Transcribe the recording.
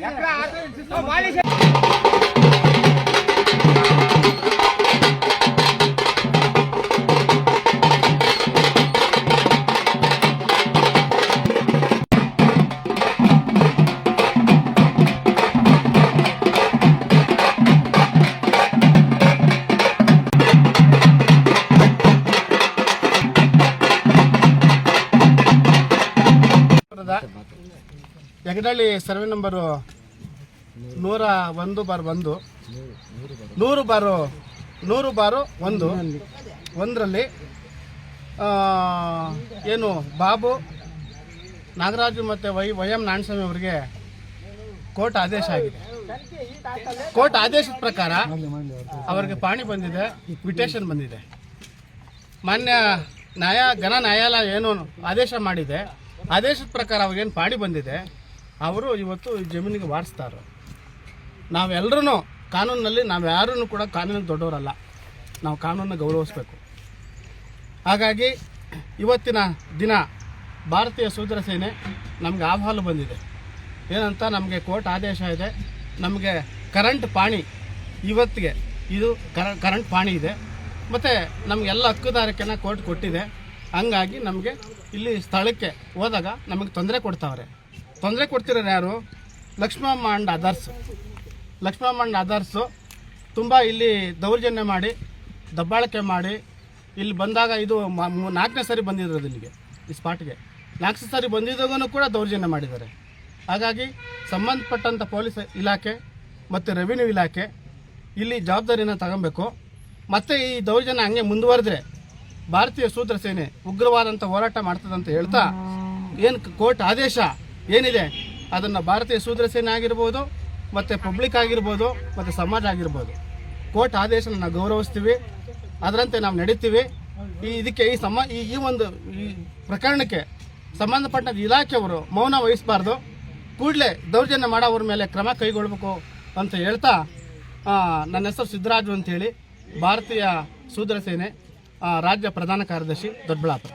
ఎక్కడ ಯಗಡಳ್ಳಿ survey number ನೂರ ಒಂದು ಬಾರ್ ಒಂದು. ನೂರು ಬಾರು ನೂರು ಬಾರು ಒಂದು. ಒಂದರಲ್ಲಿ ಏನು ಬಾಬು ನಾಗರಾಜು ಮತ್ತು ವೈ ವೈ ಎಂ ನಾಯಣಸ್ವಾಮಿ ಅವರಿಗೆ ಕೋರ್ಟ್ ಆದೇಶ ಆಗಿದೆ. ಕೋರ್ಟ್ ಆದೇಶದ ಪ್ರಕಾರ ಅವರಿಗೆ ಪಾಣಿ ಬಂದಿದೆ ವಿಟೇಷನ್ ಬಂದಿದೆ. ಮಾನ್ಯ ನ್ಯಾಯ, ಘನ ನ್ಯಾಯಾಲಯ ಏನು ಆದೇಶ ಮಾಡಿದೆ, ಆದೇಶದ ಪ್ರಕಾರ ಅವ್ರಿಗೇನು ಪಾಣಿ ಬಂದಿದೆ ಅವರು ಇವತ್ತು ಜಮೀನಿಗೆ ವಾರಿಸ್ತಾರೆ. ನಾವೆಲ್ಲರೂ ಕಾನೂನಿನಲ್ಲಿ ನಾವು ಯಾರೂ ಕೂಡ ಕಾನೂನಿಗೆ ದೊಡ್ಡವರಲ್ಲ. ನಾವು ಕಾನೂನನ್ನು ಗೌರವಿಸ್ಬೇಕು. ಹಾಗಾಗಿ ಇವತ್ತಿನ ದಿನ ಭಾರತೀಯ ಸೂದ್ರ ಸೇನೆ ನಮಗೆ ಆಹ್ವಾನ ಬಂದಿದೆ. ಏನಂತ, ನಮಗೆ ಕೋರ್ಟ್ ಆದೇಶ ಇದೆ. ನಮಗೆ ಕರೆಂಟ್ ಪಾಣಿ ಇವತ್ತಿಗೆ ಇದು ಕರ ಕರೆಂಟ್ ಪಾಣಿ ಇದೆ. ಮತ್ತು ನಮಗೆಲ್ಲ ಹಕ್ಕುದಾರಿಕೆನ ಕೋರ್ಟ್ ಕೊಟ್ಟಿದೆ. ಹಂಗಾಗಿ ನಮಗೆ ಇಲ್ಲಿ ಸ್ಥಳಕ್ಕೆ ಹೋದಾಗ ನಮಗೆ ತೊಂದರೆ ಕೊಡ್ತಾವ್ರೆ. ತೊಂದರೆ ಕೊಡ್ತಿರೋರು ಯಾರು? Lakshmamma and others Lakshmamma and others ತುಂಬ ಇಲ್ಲಿ ದೌರ್ಜನ್ಯ ಮಾಡಿ, ದಬ್ಬಾಳಿಕೆ ಮಾಡಿ, ಇಲ್ಲಿ ಬಂದಾಗ ಇದು ನಾಲ್ಕನೇ ಸಾರಿ ಬಂದಿರೋದು ಇಲ್ಲಿಗೆ, ಈ ಸ್ಪಾಟ್ಗೆ ನಾಲ್ಕನೇ ಸಾರಿ ಬಂದಿದ್ದಾಗೂ ಕೂಡ ದೌರ್ಜನ್ಯ ಮಾಡಿದ್ದಾರೆ. ಹಾಗಾಗಿ ಸಂಬಂಧಪಟ್ಟಂಥ ಪೊಲೀಸ್ ಇಲಾಖೆ ಮತ್ತು ರೆವಿನ್ಯೂ ಇಲಾಖೆ ಇಲ್ಲಿ ಜವಾಬ್ದಾರಿನ ತಗೊಬೇಕು. ಮತ್ತು ಈ ದೌರ್ಜನ್ಯ ಹಂಗೆ ಮುಂದುವರೆದ್ರೆ ಭಾರತೀಯ ಸೂತ್ರ ಸೇನೆ ಉಗ್ರವಾದಂಥ ಹೋರಾಟ ಮಾಡ್ತದಂತ ಹೇಳ್ತಾ, ಏನು ಕೋರ್ಟ್ ಆದೇಶ ಏನಿದೆ? ಅದನ್ನು ಭಾರತೀಯ ಸೂತ್ರ ಸೇನೆ ಆಗಿರ್ಬೋದು, ಮತ್ತು ಪಬ್ಲಿಕ್ ಆಗಿರ್ಬೋದು, ಮತ್ತು ಸಮಾಜ ಆಗಿರ್ಬೋದು. ಕೋರ್ಟ್ ಆದೇಶನ ನಾವು ಗೌರವಿಸ್ತೀವಿ. ಅದರಂತೆ ನಾವು ನಡೀತೀವಿ. ಈ ಇದಕ್ಕೆ ಈ ಸಮ, ಈ ಒಂದು, ಈ ಪ್ರಕರಣಕ್ಕೆ ಸಂಬಂಧಪಟ್ಟ ಇಲಾಖೆಯವರು ಮೌನ ವಹಿಸಬಾರ್ದು. ಕೂಡಲೇ ದೌರ್ಜನ್ಯ ಮಾಡೋವ್ರ ಮೇಲೆ ಕ್ರಮ ಕೈಗೊಳ್ಳಬೇಕು ಅಂತ ಹೇಳ್ತಾ ನನ್ನ ಹೆಸರು ಸಿದ್ದರಾಜು ಅಂತೇಳಿ ಭಾರತೀಯ ಸೂದ್ರ ಸೇನೆ ರಾಜ್ಯ ಪ್ರಧಾನ ಕಾರ್ಯದರ್ಶಿ ದೊಡ್ಡಬಳ್ಳಾಪುರ.